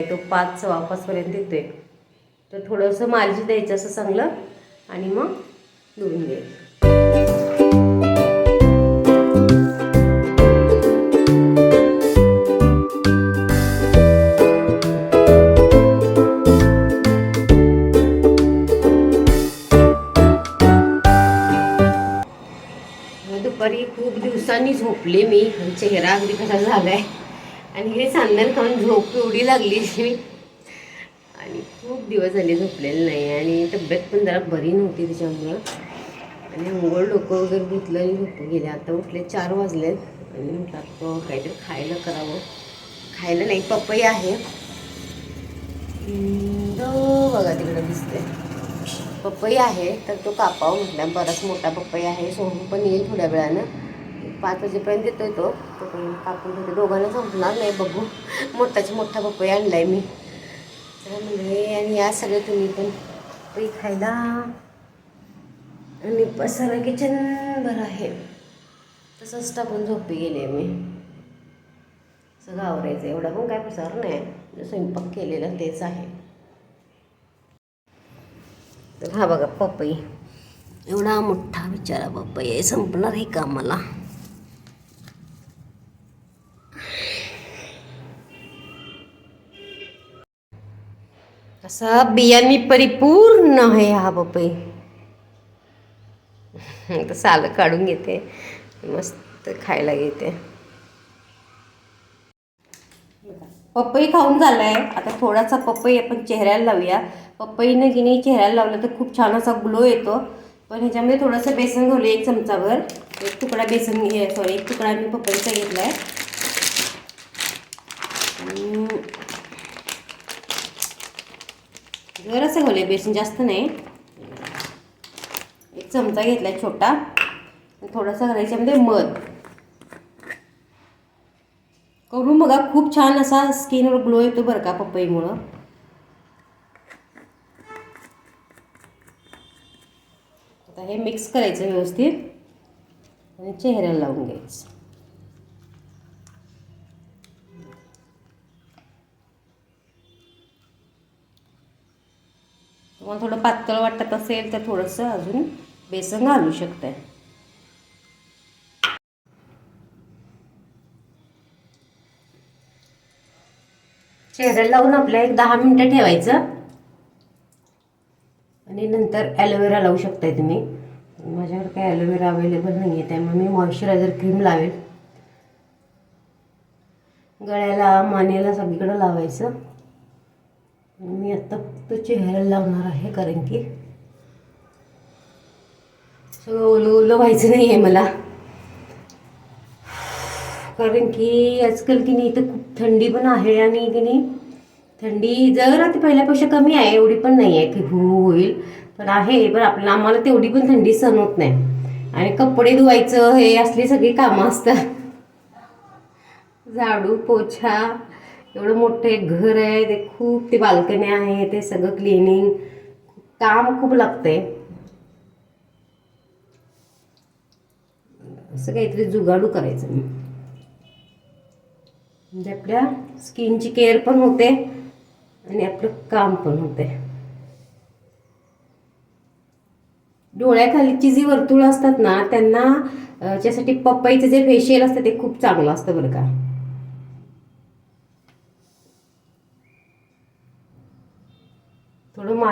तो पाच वापासपर्यंत येतोय. तर थोडंसं मालिश द्यायचं असं चांगलं आणि मग धुवून घ्यायचं दुपारी खूप दिवसांनी झोपले मी. चेहरा अगदी कसा झालाय? आणि हे सांदन खाऊन झोप एवढी लागली. आणि खूप दिवस झाले झोपलेले नाही आणि तब्येत पण जरा बरी नव्हती त्याच्यामुळं आणि अंघोळ डोकं वगैरे धुतलं आणि झोपून गेले. आता उठले चार वाजलेत. आणि म्हटलं आता काहीतरी खायला करावं. खायला नाही पपई आहे. बघा तिकडं दिसते पपई आहे तर तो कापावं म्हटलं. बराच मोठा पपई आहे. सोहम पण येईल थोड्या वेळानं. पाच वाजेपर्यंत येतोय तो. तोपर्यंत कापून ठेवतो दोघांना संपणार नाही बघू. मोठाची मोठा पपई आणलाय मी. तर म्हणजे आणि या सगळे तुम्ही पण. पपई खायला. आणि पसारा किचन बरं आहे. तसंच टाकून झोपी गेले मी. सगळं आवरायचं. एवढा पण काय पसार नाही. म्हणजे स्वयंपाक केलेला तेच आहे. तर हा बघा पपई. एवढा मोठा विचारा पपई आहे. संपणार आहे का मला असा बियांनी परिपूर्ण आहे हा पपई तर सालं काढून घेते मस्त खायला घेते. पपई खाऊन झालाय. आता थोडासा पपई आपण चेहऱ्याला लावूया. पपईनं की चेहऱ्याला लावलं तर खूप छान असा ग्लो येतो. पण ह्याच्यामध्ये थोडंसं बेसन घालू एक चमचाभर. एक तुकडा बेसन सॉरी एक तुकडा मी पपईचा घेतला आहे जरासं घालूया बेसन जास्त नाही. एक चमचा घेतला छोटा. थोडासा घालायचा म्हणजे मध. करून बघा खूप छान असा स्किनवर ग्लो येतो बरं का पपईमुळं. आता हे मिक्स करायचं व्यवस्थित. आणि चेहऱ्याला लावून घ्यायचं. तुम्हाला थोडं पातळ वाटत असेल तर थोडंसं अजून बेसन घालू शकताय. चेहऱ्याला लावून आपल्या एक दहा मिनटं ठेवायचं. आणि नंतर ॲलोवेरा लावू शकताय तुम्ही. माझ्याकडे काही ॲलोवेरा अवेलेबल नाही आहे त्यामुळे मी मॉइश्चरायझर क्रीम लावेल. गळ्याला मानेला सगळीकडं लावायचं. मी आत्ता फक्त चेहऱ्याला लावणार आहे कारण की सगळं ओलं ओलं व्हायचं नाही आहे मला. कारण की आजकाल की नाही इथं खूप थंडी पण आहे आणि की नाही थंडी जर ती पहिल्यापेक्षा कमी आहे एवढी पण नाही आहे की हो होईल पण आहे पण आपल्याला आम्हाला तेवढी पण थंडी सहन होत नाही. आणि कपडे धुवायचं हे असली सगळी कामं असतात. झाडू पोछा एवढं मोठं एक घर आहे ते खूप ते बाल्कनी आहे ते सगळं क्लिनिंग काम खूप लागतंय. असं काहीतरी जुगाडू करायचं. म्हणजे आपल्या स्किनची केअर पण होते आणि आपलं काम पण होते. डोळ्याखालीची जी वर्तुळ असतात ना त्यांना त्यासाठी पपईचं जे फेशियल असतं ते खूप चांगलं असतं बरं का.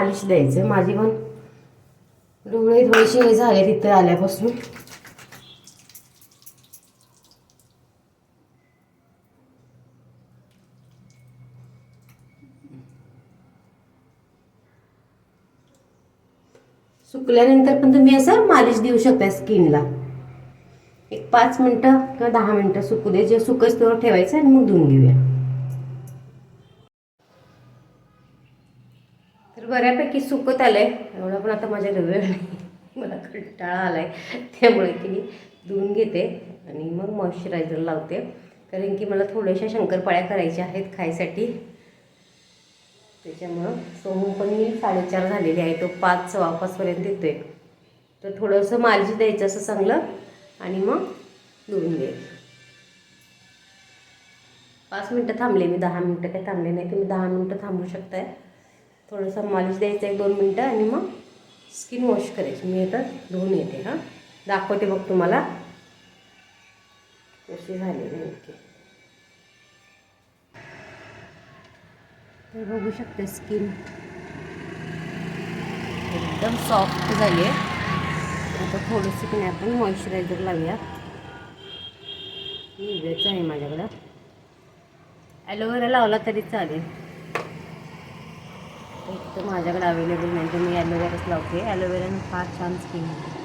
पॉलिश द्यायचं माझी पण डोळे थोडेसे हे झाले तिथं आल्यापासून. सुकल्यानंतर पण तुम्ही असं मालिश देऊ शकता स्किनला. एक पाच मिनटं किंवा दहा मिनटं सुकू दे. जे सुकच तेवढं ठेवायचं आणि मग धुवून घेऊया. तर बऱ्यापैकी सुकत आलं आहे एवढं पण आता माझ्या वेळ नाही मला कंटाळा आला आहे त्यामुळे की मी धुवून घेते आणि मग मॉइश्चरायझर लावते. कारण की मला थोड्याशा शंकरपाळ्या करायच्या आहेत खायसाठी. त्याच्यामुळं सोहम पण मी साडेचार झालेली आहे. तो पाच सवापासपर्यंत येतो आहे तर थोडंसं मालिश द्यायचं असं चांगलं आणि मग धुवून घ्यायचं पाच मिनटं थांबले मी. दहा मिनटं काही थांबले नाही. तुम्ही दहा मिनटं थांबू शकताय. थोडंसं मालिश द्यायचं एक दोन मिनटं आणि मग स्किन वॉश करायची. मी आता धुवून येते हां. दाखवते बघ तुम्हाला. कशी झाली नेमकी तर बघू शकते स्किन. एकदम सॉफ्ट झाली आहे. आता थोडंसं की नाही आपण मॉइश्चरायझर लावूया निव्याच आहे माझ्याकडं. ॲलोवेरा लावला तरी चालेल. एक तर माझ्याकडे अवेलेबल नाही तर मी ॲलोवेराच लावते. ॲलोवेरानं फार छान स्किन होते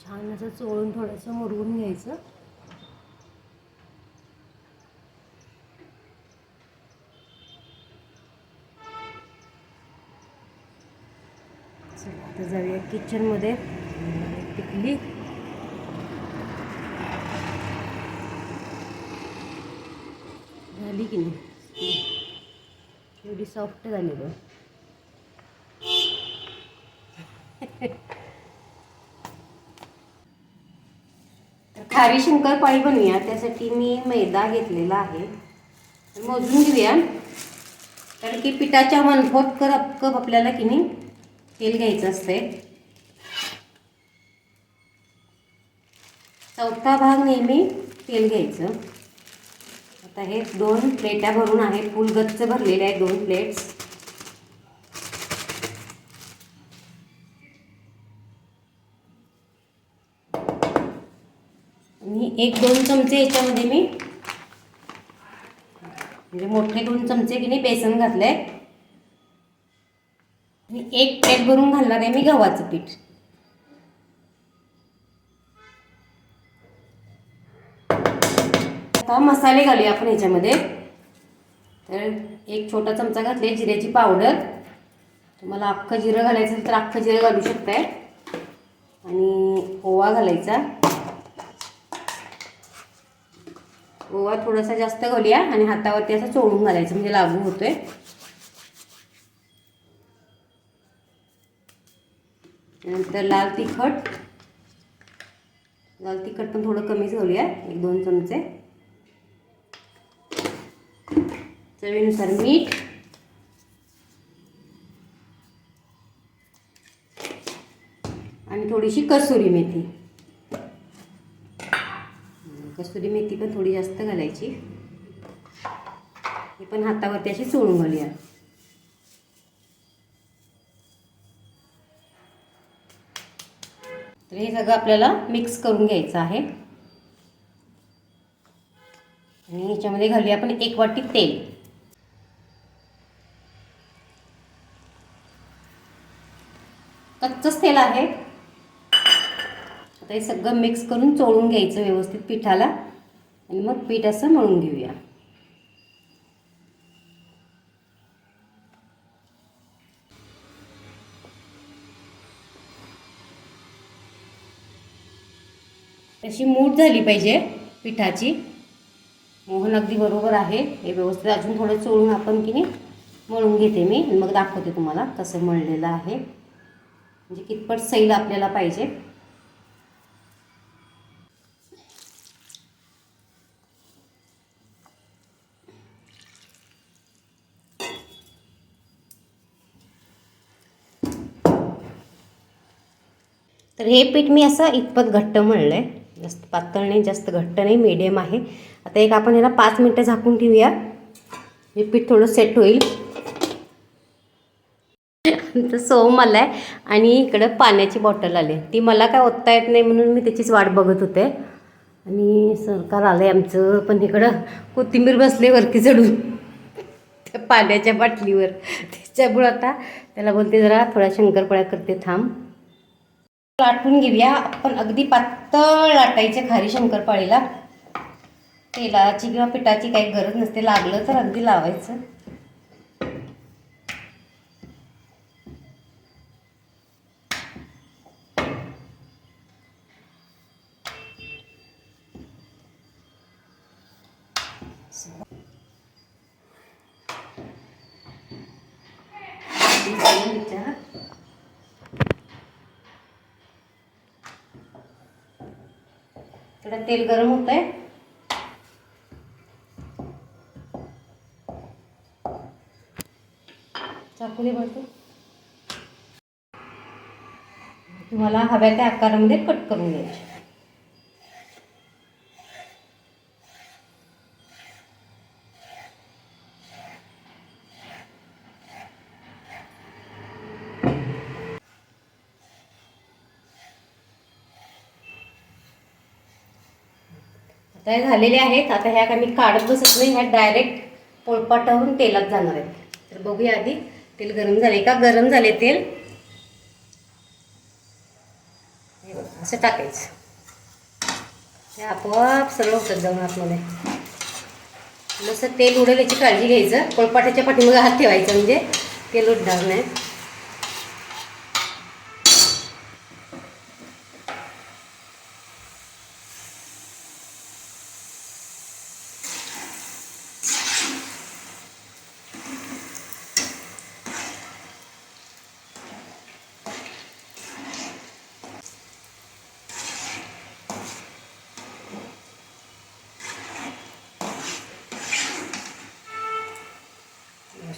छान असं चोळून थोडंसं मुरवून घ्यायचं. किचनमध्ये टिकली. झाली की नाही? एवढी सॉफ्ट झाली बघ. तर खारी शंकरपाळी बनवूया. त्यासाठी मी मैदा घेतलेला आहे. मोजून घेऊया. कारण की पिठाच्या वन फोर्थ कप कप आपल्याला की नाही तेल घ्यायचं असते चौथा भाग नेहमी तेल घ्यायचं. आता हे दोन प्लेटा भरून आहे फुल गच्च भरलेले आहे दोन प्लेट्स आणि एक दोन चमचे याच्यामध्ये मी म्हणजे मोठे दोन चमचे की नाही बेसन घातले आणि एक प्लेट भरून घालणार आहे मी गव्हाचं पीठ. आता मसाले घालूया आपण ह्याच्यामध्ये. तर एक छोटा चमचा घातले जिऱ्याची पावडर. तुम्हाला अख्खं जिरं घालायचं असेल तर अख्खं जिरं घालू शकताय. आणि ओवा घालायचा. ओवा थोडासा जास्त घालूया आणि हातावरती असं चोळून घालायचं म्हणजे लागू होतोय. नंतर लाल तिखट. लाल तिखट पण थोडं कमीच घालूया एक दोन चमचे. चवीनुसार मीठ. आणि थोडीशी कसुरी मेथी. कसुरी मेथी पण थोडी जास्त घालायची. ही पण हातावरती अशी चोळून घालूया. तर हे सगळं आपल्याला मिक्स करून घ्यायचं आहे. आणि ह्याच्यामध्ये घालूया आपण एक वाटी तेल कच्चंच तेल आहे. आता हे सगळं मिक्स करून चोळून घ्यायचं व्यवस्थित पिठाला. आणि मग पीठ असं मळून घेऊया. तशी मूठ झाली पाहिजे पिठाची. मोहन अगदी बरोबर आहे. हे व्यवस्थित अजून थोडं चोळून आपण की नाही मळून घेते मी. आणि मग दाखवते तुम्हाला कसं मळलेलं आहे. म्हणजे कितपत सैल आपल्याला पाहिजे. तर हे पीठ मी असं इतपत घट्ट मळलं आहे जास्त पातळ नाही जास्त घट्ट नाही मीडियम आहे. आता एक आपण ह्याला पाच मिनटं झाकून ठेवूया. हे पीठ थोडं सेट होईल. तर सोम आला आहे आणि इकडं पाण्याची बॉटल आली. ती मला काय ओतता येत नाही म्हणून मी त्याचीच वाट बघत होते. आणि सरकार आलं आहे आमचं पण इकडं कोथिंबीर बसले वरती चढून. त्या पाण्याच्या बाटलीवर. त्याच्यामुळं आता त्याला बोलते जरा थोड्या शंकरपाळ्या करते थांब. लाटून घेऊया. आपण अगदी पातळ लाटायचे खारी शंकरपाळीला. तेलाची किंवा पिठाची काही गरज नसते. लागलं तर अगदी लावायचं. विचारा थोडं तेल गरम होत आहे चाकूने भरतो. तुम्हाला हव्या त्या आकारामध्ये कट करून घ्यायचे. आता हे झालेले आहेत. आता ह्या काय मी काढत बसत नाही ह्या डायरेक्ट पोळपाटावरून तेलात जाणार आहेत. तर बघूया आधी. तेल गरम झाले का? गरम झाले तेल. असं टाकायचं. ते आपोआप सरळ होतात जाऊन आतमध्ये. जसं तेल उडेल याची काळजी घ्यायचं. पोळपाटाच्या पाठीमागे हात ठेवायचा म्हणजे तेल उडणार नाही.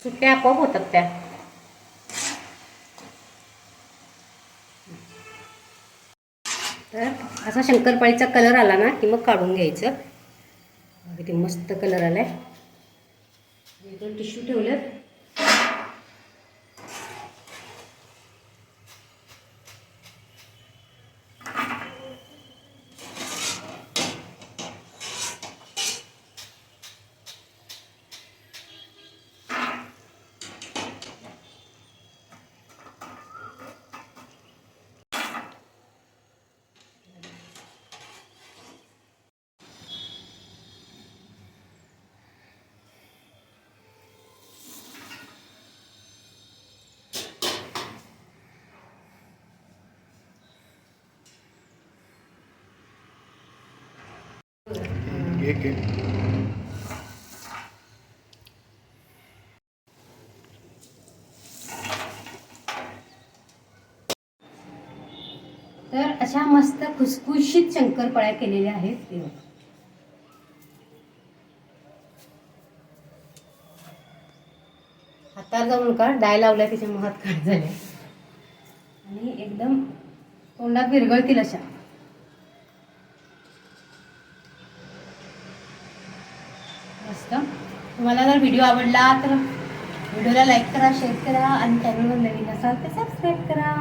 सुट्ट्या आपोआप होतात त्या. तर असा शंकरपाळीचा कलर आला ना की मग काढून घ्यायचं. किती मस्त कलर आला आहे दोन टिश्यू ठेवलं एक एक. तर अशा मस्त खुसखुशीत शंकरपाळ्या केलेल्या आहेत हातात जाऊन का? डाय लावलाय त्याच्या हात काढ झाले. आणि एकदम तोंडात विरघळतील अशा मस्त तुम्हाला जर व्हिडिओ आवडला तर व्हिडिओला लाईक करा शेअर करा आणि चॅनलवर नवीन असाल तर सबस्क्राईब करा.